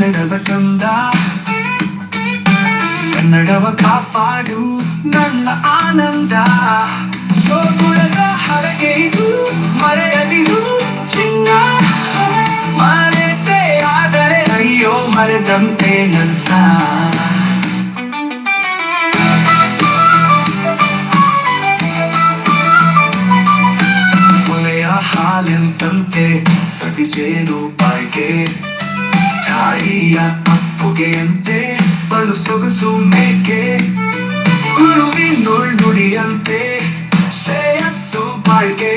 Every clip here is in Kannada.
ಕನ್ನಡವ ಕಂದ ಕನ್ನಡವ ಕಾಪಾಡು ನನ್ನ ಆನಂದ ಶೋಕುಳದ ಹರಗೆಯಿದು ಮರೆಯದಿದು ಚಿನ್ನ ಮರೆತೆ ಆದರೆ ಅಯ್ಯೋ ಮರೆದಂತೆ ನನ್ನ ಹಾಲೆಂತಂತೆ ಸತಿ ಜೇನು ಬಾಯ್ಗೆ ತಾಯಿಯ ಅಪ್ಪುಗೆಯಂತೆ ಬಲು ಸೊಗಸು ಮೇಕೆ ಗುರುವಿನೊಳ್ ನುಡಿಯಂತೆ ಶ್ರೇಯಸ್ಸು ಬಾಳ್ಗೆ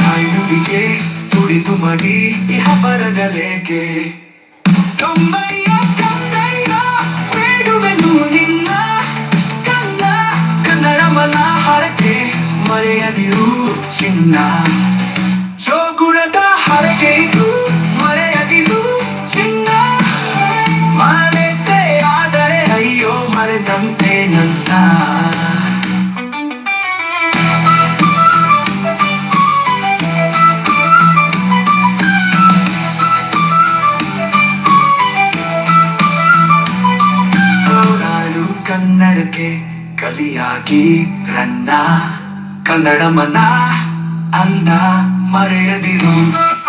ತಾಯಿ ನುಡಿಗೆ ತುಡಿದು ಮಡಿ ಇಹ ಬರಗಲೇಕೆ. ಕಮ್ಮಯ್ಯ ಕನ್ನಯ್ಯ ಬೇಡುವೆನು ನಿನ್ನ ಕನ್ನ ಕನ್ನಡ ಮನ ಹರಕೆ ಮರೆಯದಿರು ಚಿನ್ನ. ಜೋಗುಣದ ಹರಕೆ ಇದು ಕನ್ನಡಕ್ಕೆ ಕಲಿಯಾಗಿ ರನ್ನ ಕನ್ನಡ ಮನ ಅಂದ ಮರೆಯದಿರು.